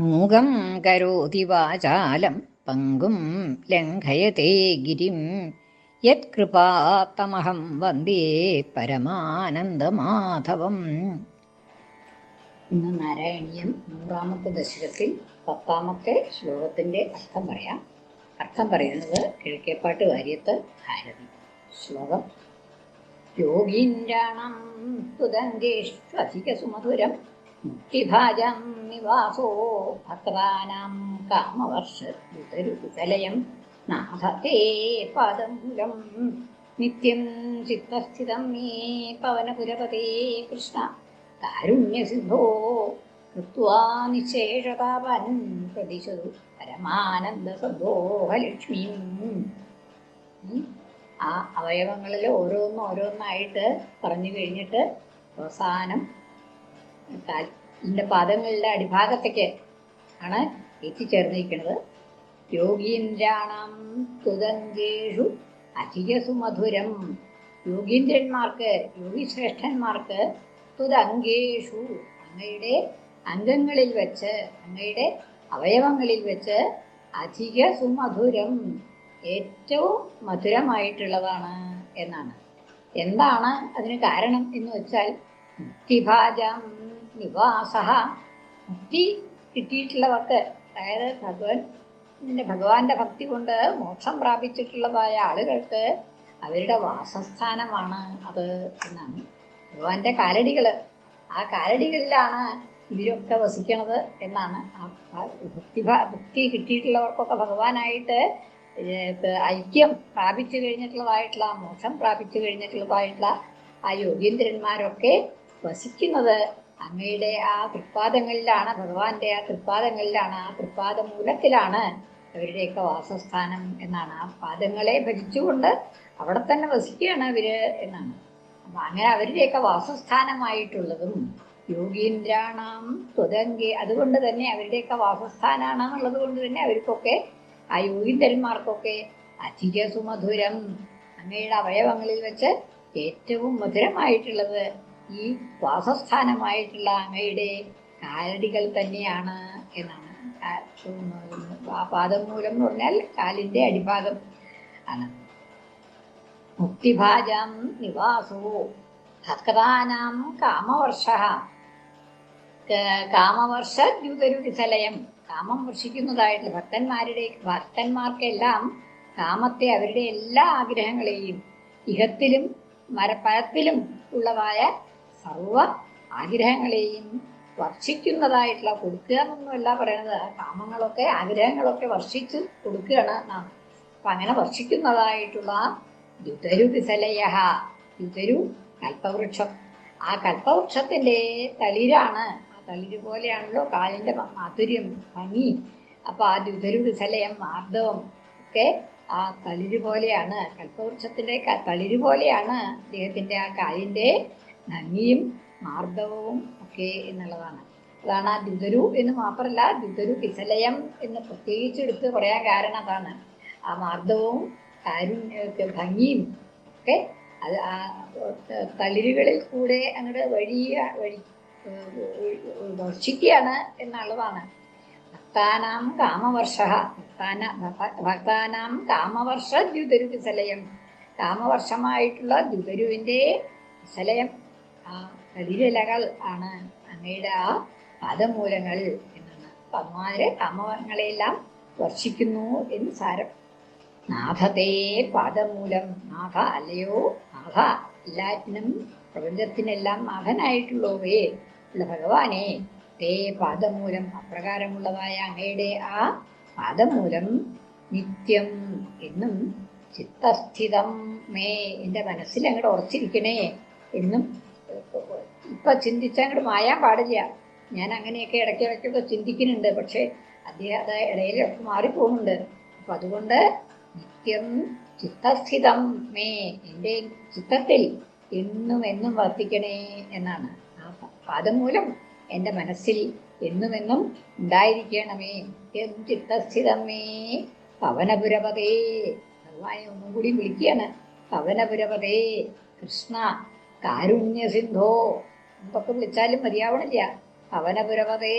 മൂകം കരോതി വാചാലം പങ്കും ലംഘയത്തെ ഗിരിം. യത്കൃപാത്തമഹം വന്ദേ പരമാനന്ദമാധവം. ഇന്ന് നാരായണീയം നൂറാമത്തെ ദശകത്തിൽ പത്താമത്തെ ശ്ലോകത്തിന്റെ അർത്ഥം പറയാം. അർത്ഥം പറയുന്നത് കിഴക്കേപ്പാട്ട് കാര്യത്ത് ഭാരതി. ശ്ലോകം യോഗീന്ദ്രാണം തുതങ്കേഷ്വധിക സുമധുരം മുക്തിഭാജം നിവാസോ ഭക്താനാം കാമവർഷരുതരുകുതലയം നാഥത്തെ പാദമൂലം നിത്യം ചിത്തസ്ഥിതം മേ പവനപുരപതേ കൃഷ്ണ. കാരുണ്യസിദ്ധോ കൃത്വാ പ്രതിശതു. പരമാനന്ദസദോഹലക്ഷ്മിയും ആ അവയവങ്ങളിൽ ഓരോന്നോരോന്നായിട്ട് പറഞ്ഞു കഴിഞ്ഞിട്ട് അവസാനം ഇതിന്റെ പാദങ്ങളുടെ അടിഭാഗത്തേക്ക് ആണ് എത്തിച്ചേർന്നിരിക്കുന്നത്. യോഗീന്ദ്രാണം തുതങ്കേഷു അധികസുമധുരം. യോഗീന്ദ്രന്മാർക്ക് യോഗിശ്രേഷ്ഠന്മാർക്ക് തുതങ്കേഷു. അങ്ങയുടെ അംഗങ്ങളിൽ വെച്ച് അങ്ങയുടെ അവയവങ്ങളിൽ വെച്ച് അധിക സുമധുരം ഏറ്റവും മധുരമായിട്ടുള്ളതാണ് എന്നാണ്. എന്താണ് അതിന് കാരണം എന്ന് വെച്ചാൽ മുക്തിഭാജം നിവാസ മുക്തി കിട്ടിയിട്ടുള്ളവർക്ക് അതായത് ഭഗവാൻ ഭഗവാന്റെ ഭക്തി കൊണ്ട് മോക്ഷം പ്രാപിച്ചിട്ടുള്ളതായ ആളുകൾക്ക് അവരുടെ വാസസ്ഥാനമാണ് അത് എന്നാണ്. ഭഗവാന്റെ കാലടികൾ ആ കാലടികളിലാണ് ഇവരൊക്കെ വസിക്കണത് എന്നാണ്. ഭക്തി ഭക്തി കിട്ടിയിട്ടുള്ളവർക്കൊക്കെ ഭഗവാനായിട്ട് ഐക്യം പ്രാപിച്ചു കഴിഞ്ഞിട്ടുള്ളതായിട്ടുള്ള മോക്ഷം പ്രാപിച്ചു കഴിഞ്ഞിട്ടുള്ളതായിട്ടുള്ള ആ യോഗീന്ദ്രന്മാരൊക്കെ വസിക്കുന്നത് അങ്ങയുടെ ആ തൃപ്പാദങ്ങളിലാണ് ഭഗവാന്റെ ആ തൃപ്പാദങ്ങളിലാണ് ആ തൃപ്പാദ മൂലത്തിലാണ് അവരുടെയൊക്കെ വാസസ്ഥാനം എന്നാണ്. ആ പാദങ്ങളെ ഭജിച്ചുകൊണ്ട് അവിടെ തന്നെ വസിക്കുകയാണ് അവർ എന്നാണ്. അപ്പൊ അങ്ങനെ അവരുടെയൊക്കെ വാസസ്ഥാനമായിട്ടുള്ളതും യോഗീന്ദ്രാണാം ത്വതങ്കി അതുകൊണ്ട് തന്നെ അവരുടെയൊക്കെ വാസസ്ഥാനാണെന്നുള്ളത് കൊണ്ട് തന്നെ അവർക്കൊക്കെ ആ യോഗീന്ദ്രന്മാർക്കൊക്കെ അധിക സുമധുരം അങ്ങയുടെ അവയവങ്ങളിൽ വെച്ച് ഏറ്റവും മധുരമായിട്ടുള്ളത് ഈ വാസസ്ഥാനമായിട്ടുള്ള അങ്ങയുടെ കാലടികൾ തന്നെയാണ് എന്നാണ് പാദം മൂലം എന്ന് പറഞ്ഞാൽ കാലിന്റെ അടിഭാഗം ആണ്. മുക്തിഭാജം നിവാസോ ഭക്താനാം കാമവർഷ. കാമവർഷ ദ്യുതരുവിസലയം കാമം വർഷിക്കുന്നതായിട്ടുള്ള ഭക്തന്മാരുടെ ഭക്തന്മാർക്കെല്ലാം കാമത്തെ അവരുടെ എല്ലാ ആഗ്രഹങ്ങളെയും ഇഹത്തിലും മരപ്പഴത്തിലും ഉള്ളതായ സർവ ആഗ്രഹങ്ങളെയും വർഷിക്കുന്നതായിട്ടുള്ള കൊടുക്കുക എന്നൊന്നുമല്ല പറയണത്. കാമങ്ങളൊക്കെ ആഗ്രഹങ്ങളൊക്കെ വർഷിച്ച് കൊടുക്കുകയാണ് നാം. അപ്പൊ അങ്ങനെ വർഷിക്കുന്നതായിട്ടുള്ള യുതരു വിസലയ യുതരു കൽപ്പവൃക്ഷം. ആ കൽപ്പവൃക്ഷത്തിന്റെ തളിരാണ്. ആ തളിര് പോലെയാണല്ലോ കാലിന്റെ മാധുര്യം ഭംഗി. അപ്പൊ ആ ദ്യുതരു വിസലയം മാർദ്ദവം ഒക്കെ ആ തളിര് പോലെയാണ്. കൽപ്പവൃക്ഷത്തിന്റെ തളിര് പോലെയാണ് അദ്ദേഹത്തിന്റെ ആ കാലിന്റെ ഭംഗിയും മാർദ്ദവവും ഒക്കെ എന്നുള്ളതാണ്. അതാണ് ആ ദുതരു എന്ന് മാത്രമല്ല ദുതരു കിസലയം എന്ന് പ്രത്യേകിച്ച് എടുത്ത് പറയാൻ കാരണം അതാണ്. ആ മാർദ്ദവവും കാരുണ്യ ഭംഗിയും ഒക്കെ അത് ആ തളിരുകളിൽ കൂടെ അങ്ങോട്ട് വഴിയ വഴി വർഷിക്കുകയാണ് എന്നുള്ളതാണ്. ഭക്താനാം കാമവർഷ ഭക്താന ഭക്താനാം കാമവർഷ ദ്യുതരു കിസലയം. കാമവർഷമായിട്ടുള്ള ദ്യുതരുവിന്റെ വിസലയം ആ ആണ് അങ്ങയുടെ ആ പാദമൂലങ്ങൾ എന്നാണ് അതുമാതിരി കാമങ്ങളെല്ലാം വർഷിക്കുന്നു എന്ന് സാരം. നാഥതേ പാദമൂലം. നാഥ അല്ലയോ? നാഥ എല്ലാറ്റിനും പ്രപഞ്ചത്തിനെല്ലാം നാഥനായിട്ടുള്ളവേ. ഉള്ള ഭഗവാനെ തേ പാദമൂലം അപ്രകാരമുള്ളതായ അങ്ങയുടെ ആ പാദമൂലം നിത്യം എന്നും ചിത്തസ്ഥിതം മേ. എന്റെ മനസ്സിൽ അങ്ങോട്ട് ഉറച്ചിരിക്കണേ എന്നും ഇപ്പൊ ചിന്തിച്ച അങ്ങോട്ട് മായാൻ പാടില്ല. ഞാൻ അങ്ങനെയൊക്കെ ഇടയ്ക്ക് ഇടയ്ക്കൊക്കെ ചിന്തിക്കുന്നുണ്ട്. പക്ഷെ അദ്ദേഹം അത് ഇടയിലൊക്കെ മാറിപ്പോകുന്നുണ്ട് അപ്പൊ അതുകൊണ്ട് നിത്യം ചിത്തസ്ഥിതം മേ എന്റെ ചിത്തത്തിൽ എന്നും എന്നും വർത്തിക്കണേ എന്നാണ്. ആ പാദം മൂലം എന്റെ മനസ്സിൽ എന്നുമെന്നും ഉണ്ടായിരിക്കണമേ. നിത്യം ചിത്തസ്ഥിതമേ പവനപുരപതേ. ഭഗവാനെ ഒന്നും കൂടി വിളിക്കുകയാണ്. പവനപുരപതേ കൃഷ്ണ കാരുണ്യസിന്ധോ. എന്തൊക്കെ വിളിച്ചാലും മതിയാവണില്ല. പവനപുരപതേ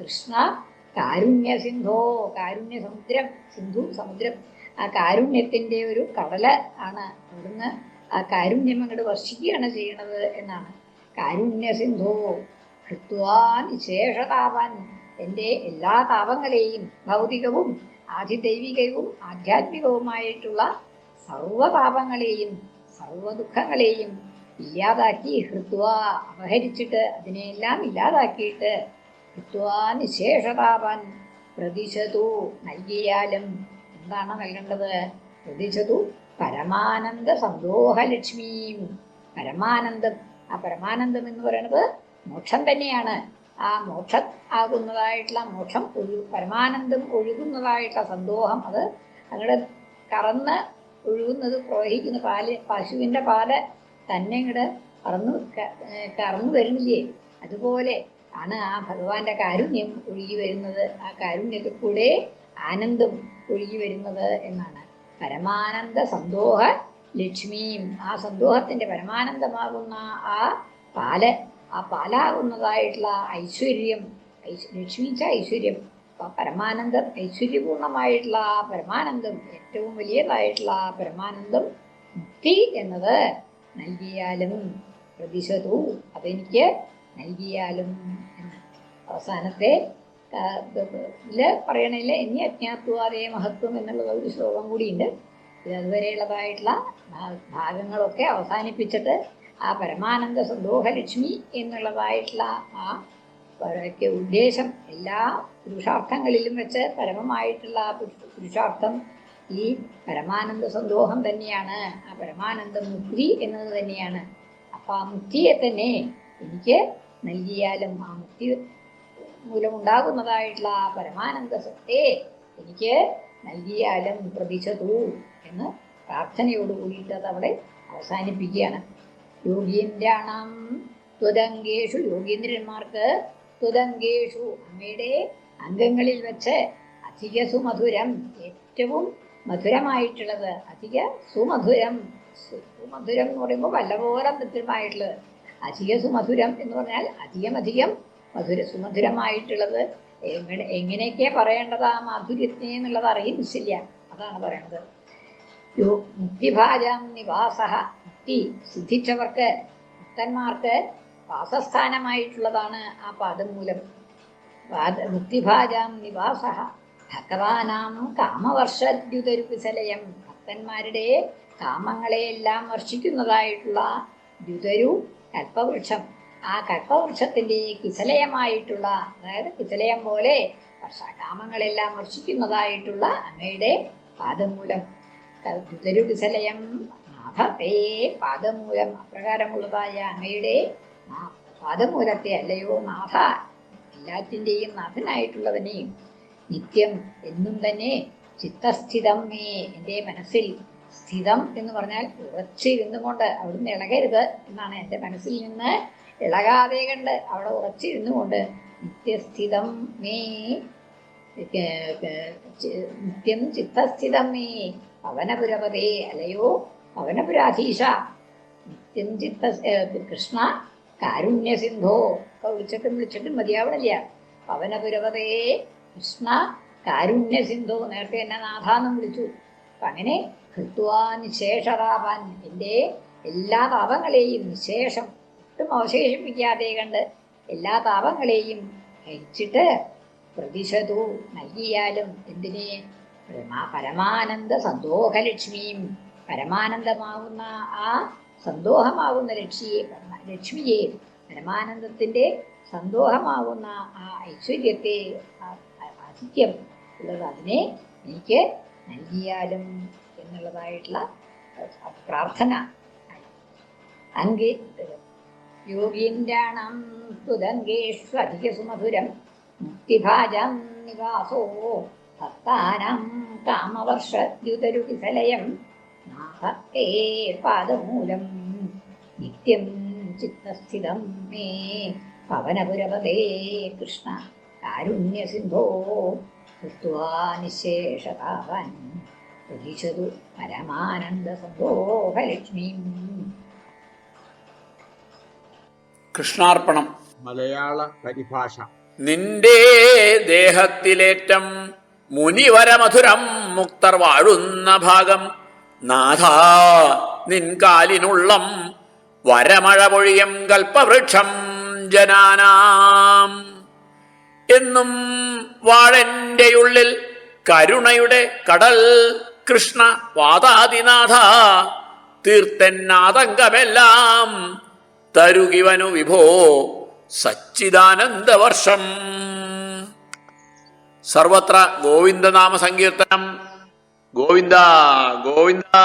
കൃഷ്ണ കാരുണ്യസിന്ധോ കാരുണ്യ സമുദ്രം സിന്ധു സമുദ്രം. ആ കാരുണ്യത്തിന്റെ ഒരു കടല ആണ് അവിടുന്ന് ആ കാരുണ്യം അങ്ങോട്ട് വർഷിക്കുകയാണ് ചെയ്യണത് എന്നാണ്. കാരുണ്യസിന്ധോ സിന്ധോ കൃത്വാ നിശേഷതാപാൻ. എന്റെ എല്ലാ താപങ്ങളെയും ഭൗതികവും ആധിദൈവികവും ആധ്യാത്മികവുമായിട്ടുള്ള സർവ സർവദുഃഖങ്ങളെയും ഇല്ലാതാക്കി ഹൃത്വ അപഹരിച്ചിട്ട് അതിനെയെല്ലാം ഇല്ലാതാക്കിയിട്ട് ഹൃത്വാ നിശേഷതാപൻ പ്രതിശതു നൽകിയാലും എന്താണ് നൽകേണ്ടത്? പ്രതിശതു പരമാനന്ദ സന്തോഹലക്ഷ്മിയും പരമാനന്ദം. ആ പരമാനന്ദം എന്ന് പറയുന്നത് മോക്ഷം തന്നെയാണ്. ആ മോക്ഷം ആകുന്നതായിട്ടുള്ള മോക്ഷം ഒഴു പരമാനന്ദം ഒഴുകുന്നതായിട്ടുള്ള സന്തോഷം അത് അങ്ങോട്ട് കറന്ന് ഒഴുകുന്നത് പ്രവഹിക്കുന്ന പാൽ പശുവിന്റെ പാൽ തന്നെ ഇങ്ങട് പറന്നു കറന്നു വരുന്നില്ലേ? അതുപോലെ ആണ് ആ ഭഗവാന്റെ കാരുണ്യം ഒഴുകി വരുന്നത്. ആ കാരുണ്യത്തിൽ കൂടെ ആനന്ദം ഒഴുകി വരുന്നത് എന്നാണ്. പരമാനന്ദ സന്തോഹ ലക്ഷ്മിയും ആ സന്തോഹത്തിന്റെ പരമാനന്ദമാകുന്ന ആ പാൽ ആ പാലാകുന്നതായിട്ടുള്ള ഐശ്വര്യം ഐശ്- ലക്ഷ്മിച്ച ഐശ്വര്യം പരമാനന്ദം ഐശ്വര്യപൂർണമായിട്ടുള്ള ആ പരമാനന്ദം ഏറ്റവും വലിയതായിട്ടുള്ള ആ പരമാനന്ദം മുക്തി എന്നത് നൽകിയാലും പ്രതിശതു അതെനിക്ക് നൽകിയാലും അവസാനത്തെ പറയണില്ല ഇനി അജ്ഞാത്വാദേ മഹത്വം എന്നുള്ള ഒരു ശ്ലോകം കൂടിയുണ്ട്. ഇത് അതുവരെയുള്ളതായിട്ടുള്ള ഭാഗങ്ങളൊക്കെ അവസാനിപ്പിച്ചിട്ട് ആ പരമാനന്ദ സന്തോഹലക്ഷ്മി എന്നുള്ളതായിട്ടുള്ള ആ ഉദ്ദേശം എല്ലാ പുരുഷാർത്ഥങ്ങളിലും വെച്ച് പരമമായിട്ടുള്ള പുരുഷാർത്ഥം ഈ പരമാനന്ദ സന്തോഷം തന്നെയാണ്. ആ പരമാനന്ദ മുക്തി എന്നത് തന്നെയാണ്. അപ്പൊ ആ മുക്തിയെ തന്നെ എനിക്ക് നൽകിയാലും ആ മുക്തി മൂലമുണ്ടാകുന്നതായിട്ടുള്ള ആ പരമാനന്ദ സത്തെ എനിക്ക് നൽകിയാലും പ്രതിശതു എന്ന് പ്രാർത്ഥനയോട് കൂടിയിട്ട് അത് അവിടെ അവസാനിപ്പിക്കുകയാണ്. യോഗീന്ദ്രാണം ത്വതങ്കേഷു യോഗീന്ദ്രന്മാർക്ക് ത്വതങ്കേഷു അമ്മയുടെ അംഗങ്ങളിൽ വെച്ച് അധികസുമധുരം ഏറ്റവും മധുരമായിട്ടുള്ളത്. അധിക സുമധുരം സുമധുരം എന്ന് പറയുമ്പോൾ വല്ലപോലെ മധുരമായിട്ടുള്ളത് അധിക സുമധുരം എന്ന് പറഞ്ഞാൽ അധികം അധികം മധുര സുമധുരമായിട്ടുള്ളത്. എങ്ങനെ എങ്ങനെയൊക്കെ പറയേണ്ടത് ആ മാധുര്യത്തിനെ എന്നുള്ളത് അറിയുന്നില്ല. അതാണ് പറയണത്. മുക്തിഭാജം നിവാസ. മുക്തി സിദ്ധിച്ചവർക്ക് മുക്തന്മാർക്ക് വാസസ്ഥാനമായിട്ടുള്ളതാണ് ആ പാദം മൂലം. മുക്തിഭാജാം നിവാസ. ഭഗവാനാം കാമവർഷദ്യുതരുവിസലയം ഭക്തന്മാരുടെ കാമങ്ങളെയെല്ലാം വർഷിക്കുന്നതായിട്ടുള്ള ദ്യുതരു കൽപ്പവൃക്ഷം. ആ കൽപ്പവൃക്ഷത്തിന്റെ കിസലയമായിട്ടുള്ള അതായത് കിസലയം പോലെ വർഷ കാമങ്ങളെല്ലാം വർഷിക്കുന്നതായിട്ടുള്ള അങ്ങയുടെ പാദമൂലം. ദ്യുതരു കിസലയം നാഥത്തെ പാദമൂലം അപ്രകാരമുള്ളതായ അങ്ങയുടെ പാദമൂലത്തെ അല്ലയോ നാഥ എല്ലാറ്റിന്റെയും നാഥനായിട്ടുള്ളവനെയും നിത്യം എന്നും തന്നെ ചിത്തസ്ഥിതം മേ എന്റെ മനസ്സിൽ സ്ഥിതം എന്ന് പറഞ്ഞാൽ ഉറച്ചിരുന്നു കൊണ്ട് അവിടുന്ന് ഇളകരുത് എന്നാണ് എന്റെ മനസ്സിൽ നിന്ന് ഇളകാതെ കണ്ട് അവിടെ ഉറച്ചിരുന്നുകൊണ്ട് നിത്യസ്ഥിതം മേ നിത്യം ചിത്തസ്ഥിതം മേ പവനപുരപതേ അല്ലയോ? പവനപുരാധീശ നിത്യം ചിത്ത കൃഷ്ണ കാരുണ്യ സിന്ധോ ഒക്കെ വിളിച്ചിട്ടും വിളിച്ചിട്ടും മതിയാവണില്ല. പവനപുരപതേ കൃഷ്ണ കാരുണ്യ സിന്ധു നേരത്തെ എന്നെ നാഥാന്നും വിളിച്ചു. അങ്ങനെ കൃത്വാ നിശേഷതാപാൻ എന്റെ എല്ലാ താപങ്ങളെയും നിശേഷം. ഒട്ടും അവശേഷിപ്പിക്കാതെ കണ്ട് എല്ലാ താപങ്ങളെയും ഹരിച്ചിട്ട് പ്രതിശതു നൽകിയാലും എന്തിനെ? പരമാ- പരമാനന്ദ സന്തോഹലക്ഷ്മിയും പരമാനന്ദമാകുന്ന ആ സന്തോഹമാകുന്ന ലക്ഷ്മിയെ ലക്ഷ്മിയെ പരമാനന്ദത്തിന്റെ സന്തോഹമാകുന്ന ആ ഐശ്വര്യത്തെ ആധിക്യം ഉള്ളത് അതിനെ എനിക്ക് നൽകിയാലും എന്നുള്ളതായിട്ടുള്ള പ്രാർത്ഥന. അങ്കി യോഗീന്ദ്രാണം തുതങ്കേഷു അധിക സുമധുരം മുക്തിഭാജം നിവാസോ ഭക്താനാം കാമവർഷദ്യുതരുകിസലയം നാഹത്തേ പാദമൂലം നിത്യം ചിത്തസ്ഥിതം മേ പവനപുരപതേ കൃഷ്ണ. കാരുണ്യസിന്ധോ കൃത്വാ നിശേഷതാവൻ പ്രതിശതു പരമാനന്ദസന്തോഹലക്ഷ്മീം കൃഷ്ണാർപ്പണം. മലയാള പരിഭാഷ. നിന്റെ ദേഹത്തിലേറ്റം മുനിവരമധുരം മുക്തർ വാഴുന്ന ഭാഗം. നാഥ നിൻ കാലിനുള്ളം വരമഴ പൊഴിയം കൽപ്പവൃക്ഷം ജനാനാം. എന്നും വാഴന്റെ ഉള്ളിൽ കരുണയുടെ കടൽ. കൃഷ്ണ വാതാദിനാഥ തീർത്തന്നാതങ്കമെല്ലാം തരുകിവനു വിഭോ സച്ചിദാനന്ദവർഷം. സർവത്ര ഗോവിന്ദനാമ സങ്കീർത്തനം. ഗോവിന്ദ ഗോവിന്ദ.